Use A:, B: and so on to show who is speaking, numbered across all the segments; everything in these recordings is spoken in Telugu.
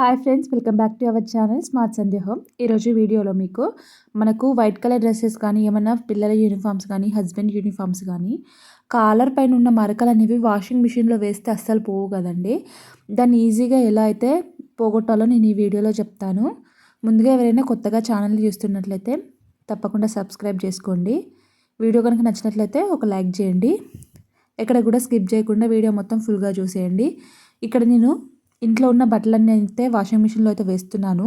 A: Hi friends welcome back to our channel smart సందేహం ఈరోజు వీడియోలో మీకు మనకు వైట్ కలర్ డ్రెస్సెస్ కానీ ఏమన్నా పిల్లల యూనిఫామ్స్ కానీ హస్బెండ్ యూనిఫామ్స్ కానీ కాలర్ పైన ఉన్న మరకలు అనేవి వాషింగ్ మిషన్లో వేస్తే అస్సలు పోవు కదండి. దాన్ని ఈజీగా ఎలా అయితే పోగొట్టాలో నేను ఈ వీడియోలో చెప్తాను. ముందుగా ఎవరైనా కొత్తగా ఛానల్ చూస్తున్నట్లయితే తప్పకుండా సబ్స్క్రైబ్ చేసుకోండి. వీడియో కనుక నచ్చినట్లయితే ఒక లైక్ చేయండి. ఎక్కడ కూడా స్కిప్ చేయకుండా వీడియో మొత్తం ఫుల్గా చూసేయండి. ఇక్కడ నేను ఇంట్లో ఉన్న బట్టలన్నీ అయితే వాషింగ్ మిషన్లో అయితే వేస్తున్నాను.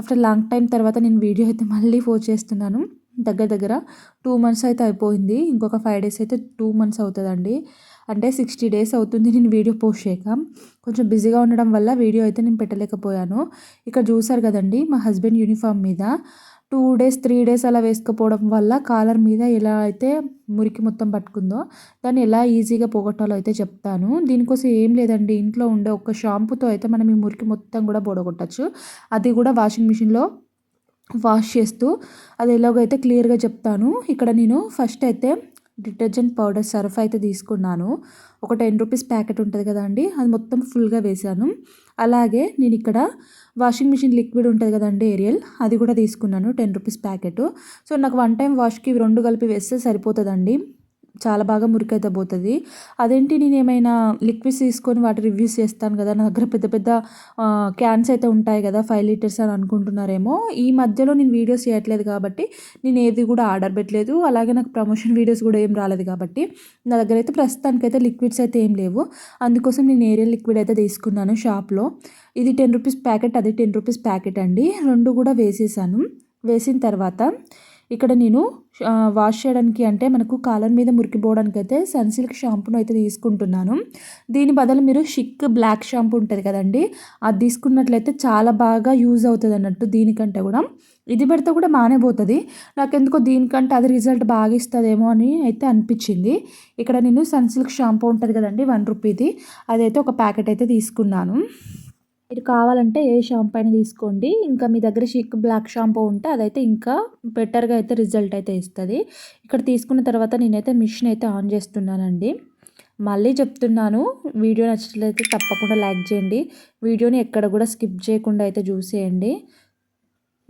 A: ఆఫ్టర్ లాంగ్ టైం తర్వాత నేను వీడియో అయితే మళ్ళీ పోస్ట్ చేస్తున్నాను. దగ్గర దగ్గర టూ మంత్స్ అయితే అయిపోయింది. ఇంకొక ఫైవ్ డేస్ అయితే టూ మంత్స్ అవుతుందండి. అంటే సిక్స్టీ డేస్ అవుతుంది నేను వీడియో పోస్ట్ చేయక. కొంచెం బిజీగా ఉండడం వల్ల వీడియో అయితే నేను పెట్టలేకపోయాను. ఇక్కడ చూసారు కదండి మా హస్బెండ్ యూనిఫామ్ మీద. టూ డేస్ త్రీ డేస్ అలా వేసుకపోవడం వల్ల కాలర్ మీద ఎలా అయితే మురికి మొత్తం పట్టుకుందో దాన్ని ఎలా ఈజీగా పోగొట్టాలో అయితే చెప్తాను. దీనికోసం ఏం లేదండి ఇంట్లో ఉండే ఒక షాంపూతో అయితే మనం ఈ మురికి మొత్తం కూడా పోడగొట్టచ్చు. అది కూడా వాషింగ్ మిషన్లో వాష్ చేస్తూ అది ఎలాగైతే క్లియర్గా చెప్తాను. ఇక్కడ నేను ఫస్ట్ అయితే డిటర్జెంట్ పౌడర్ సర్ఫ్ అయితే తీసుకున్నాను. ఒక టెన్ రూపీస్ ప్యాకెట్ ఉంటుంది కదండి అది మొత్తం ఫుల్గా వేసాను అలాగే నేను ఇక్కడ వాషింగ్ మిషన్ లిక్విడ్ ఉంటుంది కదండి ఏరియల్ అది కూడా తీసుకున్నాను టెన్ రూపీస్ ప్యాకెట్. సో నాకు వన్ టైం వాష్కి రెండు కలిపి వేస్తే సరిపోతుందండి. చాలా బాగా మురికైతే పోతుంది అదేంటి నేను ఏమైనా లిక్విడ్స్ తీసుకొని వాటి రివ్యూస్ చేస్తాను కదా నా దగ్గర పెద్ద పెద్ద క్యాన్స్ అయితే ఉంటాయి కదా ఫైవ్ లీటర్స్ అని అనుకుంటున్నారేమో ఈ మధ్యలో నేను వీడియోస్ చేయట్లేదు కాబట్టి నేను ఏది కూడా ఆర్డర్ పెట్టలేదు. అలాగే నాకు ప్రమోషన్ వీడియోస్ కూడా ఏం రాలేదు కాబట్టి నా దగ్గర అయితే ప్రస్తుతానికైతే లిక్విడ్స్ అయితే ఏం లేవు. అందుకోసం నేను ఏరియల్ లిక్విడ్ అయితే తీసుకున్నాను షాప్లో. ఇది టెన్ రూపీస్ ప్యాకెట్ అది టెన్ రూపీస్ ప్యాకెట్ అండి. రెండు కూడా వేసేసాను. వేసిన తర్వాత ఇక్కడ నేను వాష్ చేయడానికి అంటే మనకు కాలర్ మీద మురికిపోవడానికి అయితే సన్సిల్క్ షాంపూను అయితే తీసుకుంటున్నాను. దీని బదులు మీరు షిక్ బ్లాక్ షాంపూ ఉంటుంది కదండి అది తీసుకున్నట్లయితే చాలా బాగా యూజ్ అవుతుంది అన్నట్టు దీనికంటే కూడా. ఇది పెడితే కూడా బాగానే పోతుంది. నాకెందుకో దీనికంటే అది రిజల్ట్ బాగా ఇస్తుందేమో అని అయితే అనిపించింది. ఇక్కడ నేను సన్సిల్క్ షాంపూ ఉంటుంది కదండి వన్ రూపీది. అదైతే ఒక ప్యాకెట్ అయితే తీసుకున్నాను. మీరు కావాలంటే ఏ షాంపూ అయినా తీసుకోండి. ఇంకా మీ దగ్గర షిక్ బ్లాక్ షాంపూ ఉంటే అదైతే ఇంకా బెటర్గా అయితే రిజల్ట్ అయితే ఇస్తుంది. ఇక్కడ తీసుకున్న తర్వాత నేనైతే మిషన్ అయితే ఆన్ చేస్తున్నానండి. మళ్ళీ చెప్తున్నాను వీడియో నచ్చినట్లయితే తప్పకుండా లైక్ చేయండి. వీడియోని ఎక్కడ కూడా స్కిప్ చేయకుండా అయితే చూసేయండి.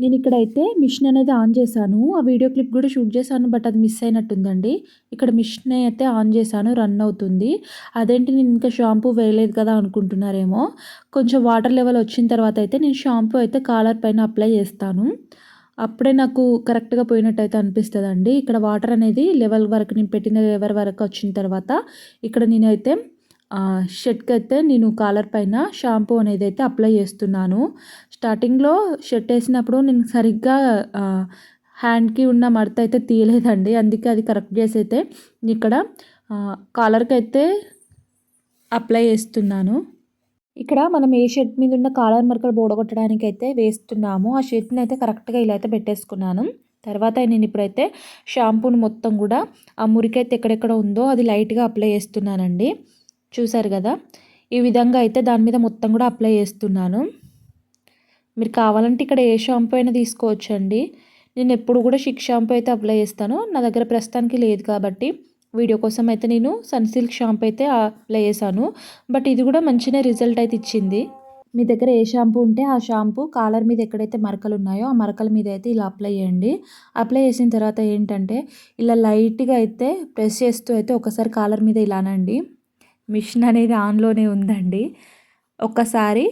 A: నేను ఇక్కడైతే మిషన్ అనేది ఆన్ చేశాను. ఆ వీడియో క్లిప్ కూడా షూట్ చేశాను బట్ అది మిస్ అయినట్టుందండి. ఇక్కడ మిషన్ అయితే ఆన్ చేశాను రన్ అవుతుంది. అదేంటి నేను ఇంకా షాంపూ వేయలేదు కదా అనుకుంటున్నారేమో. కొంచెం వాటర్ లెవెల్ వచ్చిన తర్వాత అయితే నేను షాంపూ అయితే కాలర్ పైన అప్లై చేస్తాను. అప్పుడే నాకు కరెక్ట్గా పోయినట్టు అయితే అనిపిస్తుంది అండి ఇక్కడ వాటర్ అనేది లెవెల్ వరకు నేను పెట్టిన లెవెల్ వరకు వచ్చిన తర్వాత ఇక్కడ నేనైతే షర్ట్కి అయితే నేను కాలర్ పైన షాంపూ అనేది అయితే అప్లై చేస్తున్నాను. స్టార్టింగ్లో షర్ట్ వేసినప్పుడు నేను సరిగ్గా హ్యాండ్కి ఉన్న మడత అయితే తీయలేదండి. అందుకే అది కరెక్ట్ చేసి అయితే ఇక్కడ కాలర్కి అయితే అప్లై చేస్తున్నాను. ఇక్కడ మనం ఏ షర్ట్ మీద ఉన్న కాలర్ మరకలు బోడగొట్టడానికి అయితే వేస్తున్నాము. ఆ షర్ట్ని అయితే కరెక్ట్గా ఇలా అయితే పెట్టేసుకున్నాను. తర్వాత నేను ఇప్పుడైతే షాంపూని మొత్తం కూడా ఆ మురికైతే ఎక్కడెక్కడ ఉందో అది లైట్గా అప్లై చేస్తున్నానండి. చూసారు కదా? ఈ విధంగా అయితే దాని మీద మొత్తం కూడా అప్లై చేస్తున్నాను. మీరు కావాలంటే ఇక్కడ ఏ షాంపూ అయినా తీసుకోవచ్చండి. నేను ఎప్పుడు కూడా షిక్ షాంపూ అయితే అప్లై చేస్తాను. నా దగ్గర ప్రస్తుతానికి లేదు కాబట్టి వీడియో కోసం అయితే నేను సన్సిల్క్ షాంపూ అయితే అప్లై చేశాను. బట్ ఇది కూడా మంచిగా రిజల్ట్ అయితే ఇచ్చింది. మీ దగ్గర ఏ షాంపూ ఉంటే ఆ షాంపూ కాలర్ మీద ఎక్కడైతే మరకలు ఉన్నాయో ఆ మరకల మీద అయితే ఇలా అప్లై చేయండి. అప్లై చేసిన తర్వాత ఏంటంటే ఇలా లైట్గా అయితే ప్రెస్ చేస్తూ అయితే ఒకసారి కాలర్ మీద ఇలానండి. మిషన్ అనేది ఆన్లోనే ఉందండి. ఒక్కసారి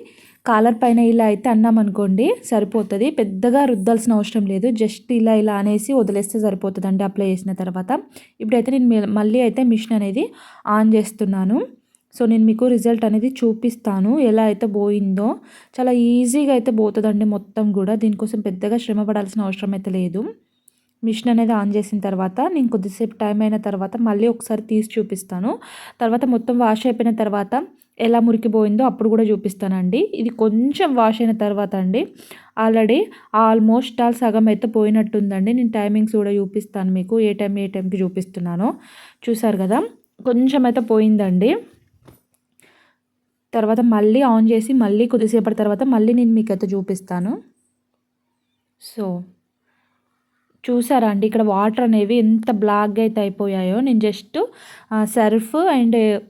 A: కాలర్ పైన ఇలా అయితే అన్నామనుకోండి సరిపోతుంది. పెద్దగా రుద్దాల్సిన అవసరం లేదు. జస్ట్ ఇలా ఇలా అనేసి వదిలేస్తే సరిపోతుందండి అప్లై చేసిన తర్వాత. ఇప్పుడైతే నేను మళ్ళీ అయితే మిషన్ అనేది ఆన్ చేస్తున్నాను. సో నేను మీకు రిజల్ట్ అనేది చూపిస్తాను. ఎలా అయితే పోయిందో. చాలా ఈజీగా అయితే పోతుందండి మొత్తం కూడా. దీనికోసం పెద్దగా శ్రమ పడాల్సిన అవసరం అయితే లేదు. మిషన్ అనేది ఆన్ చేసిన తర్వాత నేను కొద్దిసేపు టైం అయిన తర్వాత మళ్ళీ ఒకసారి తీసి చూపిస్తాను. తర్వాత మొత్తం వాష్ అయిపోయిన తర్వాత ఎలా మురికిపోయిందో అప్పుడు కూడా చూపిస్తానండి. ఇది కొంచెం వాష్ అయిన తర్వాత అండి. ఆల్రెడీ ఆల్మోస్ట్ ఆల్ సగం అయితే పోయినట్టుందండి. నేను టైమింగ్స్ కూడా చూపిస్తాను మీకు. ఏ టైం ఏ టైంకి చూపిస్తున్నానో. చూసారు కదా? కొంచెం అయితే పోయిందండి. తర్వాత మళ్ళీ ఆన్ చేసి మళ్ళీ కొద్దిసేపటి తర్వాత మళ్ళీ నేను మీకు అయితే చూపిస్తాను. సో చూసారా అండి? ఇక్కడ వాటర్ అనేవి ఎంత బ్లాక్గా అయితే అయిపోయాయో. నేను జస్ట్ సర్ఫ్ అండ్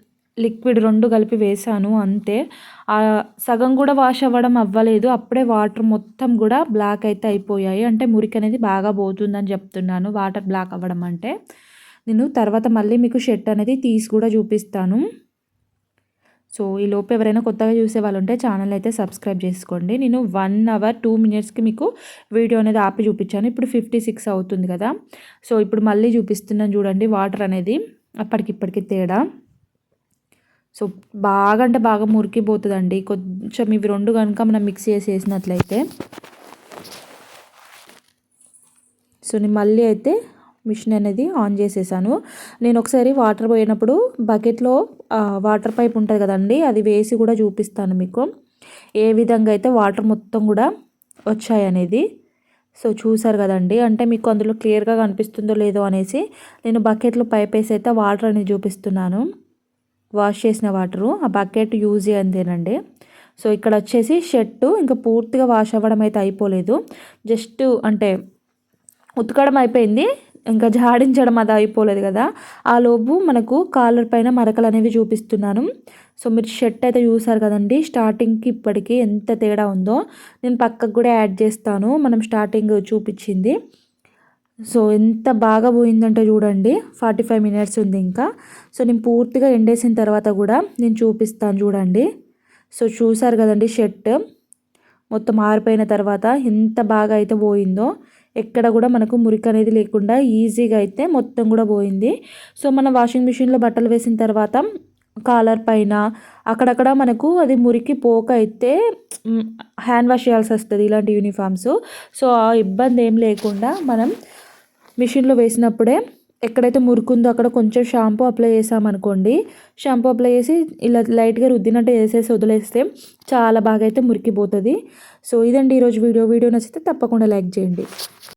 A: లిక్విడ్ రెండు కలిపి వేసాను అంతే. సగం కూడా వాష్ అవ్వడం అవ్వలేదు. అప్పుడే వాటర్ మొత్తం కూడా బ్లాక్ అయితే అయిపోయాయి. అంటే మురికి అనేది బాగా పోతుందని చెప్తున్నాను. వాటర్ బ్లాక్ అవ్వడం అంటే. నేను తర్వాత మళ్ళీ మీకు షర్ట్ అనేది తీసి కూడా చూపిస్తాను. సో ఈ లోపు ఎవరైనా కొత్తగా చూసే వాళ్ళు ఉంటే ఛానల్ అయితే సబ్స్క్రైబ్ చేసుకోండి. నేను వన్ అవర్ టూ మినిట్స్కి మీకు వీడియో అనేది ఆపి చూపించాను. ఇప్పుడు ఫిఫ్టీ సిక్స్ అవుతుంది కదా. సో ఇప్పుడు మళ్ళీ చూపిస్తున్నాను చూడండి వాటర్ అనేది. అప్పటికిప్పటికి తేడా. సో బాగా అంటే బాగా మురికిపోతుందండి. కొంచెం ఇవి రెండు కనుక మనం మిక్స్ చేసి వేసినట్లయితే సో నేను మళ్ళీ అయితే మిషన్ అనేది ఆన్ చేసేసాను. నేను ఒకసారి వాటర్ పోయినప్పుడు బకెట్లో వాటర్ పైప్ ఉంటుంది కదండి అది వేసి కూడా చూపిస్తాను మీకు. ఏ విధంగా అయితే వాటర్ మొత్తం కూడా వచ్చాయనేది సో చూసారు కదండి అంటే మీకు అందులో క్లియర్గా కనిపిస్తుందో లేదో అనేసి నేను బకెట్లో పైప్ వేసి అయితే వాటర్ అనేది చూపిస్తున్నాను. వాష్ చేసిన వాటరు ఆ బకెట్ యూజ్ చేయందేనండి సో ఇక్కడ వచ్చేసి షర్టు ఇంకా పూర్తిగా వాష్ అవ్వడం అయితే అయిపోలేదు. జస్ట్ అంటే ఉతకడం అయిపోయింది ఇంకా జాడించడం అది అయిపోలేదు కదా. ఆ లోపు మనకు కాలర్ పైన మరకలు అనేవి చూపిస్తున్నాను. సో మీరు షర్ట్ అయితే చూసారు కదండి స్టార్టింగ్కి ఇప్పటికి ఎంత తేడా ఉందో. నేను పక్కకు కూడా యాడ్ చేస్తాను మనం స్టార్టింగ్ చూపించింది. సో ఎంత బాగా పోయిందంటే చూడండి. ఫార్టీ ఫైవ్ మినిట్స్ ఉంది ఇంకా. సో నేను పూర్తిగా ఎండేసిన తర్వాత కూడా నేను చూపిస్తాను చూడండి. సో చూసారు కదండి షర్ట్. మొత్తం ఆరిపోయిన తర్వాత ఎంత బాగా అయితే పోయిందో ఎక్కడ కూడా మనకు మురికి అనేది లేకుండా ఈజీగా అయితే మొత్తం కూడా పోయింది. సో మనం వాషింగ్ మిషన్లో బట్టలు వేసిన తర్వాత కాలర్ పైన అక్కడక్కడ మనకు అది మురికి పోక అయితే హ్యాండ్ వాష్ చేయాల్సి వస్తుంది ఇలాంటి యూనిఫామ్స్ సో ఆ ఇబ్బంది ఏం లేకుండా మనం మిషన్లో వేసినప్పుడే ఎక్కడైతే మురుకుందో అక్కడ కొంచెం షాంపూ అప్లై చేసామనుకోండి షాంపూ అప్లై చేసి ఇలా లైట్గా రుద్దినట్టు వేసేసి వదిలేస్తే చాలా బాగా అయితే మురికిపోతుంది. సో ఇదండి ఈరోజు వీడియో. వీడియో నచ్చితే తప్పకుండా లైక్ చేయండి.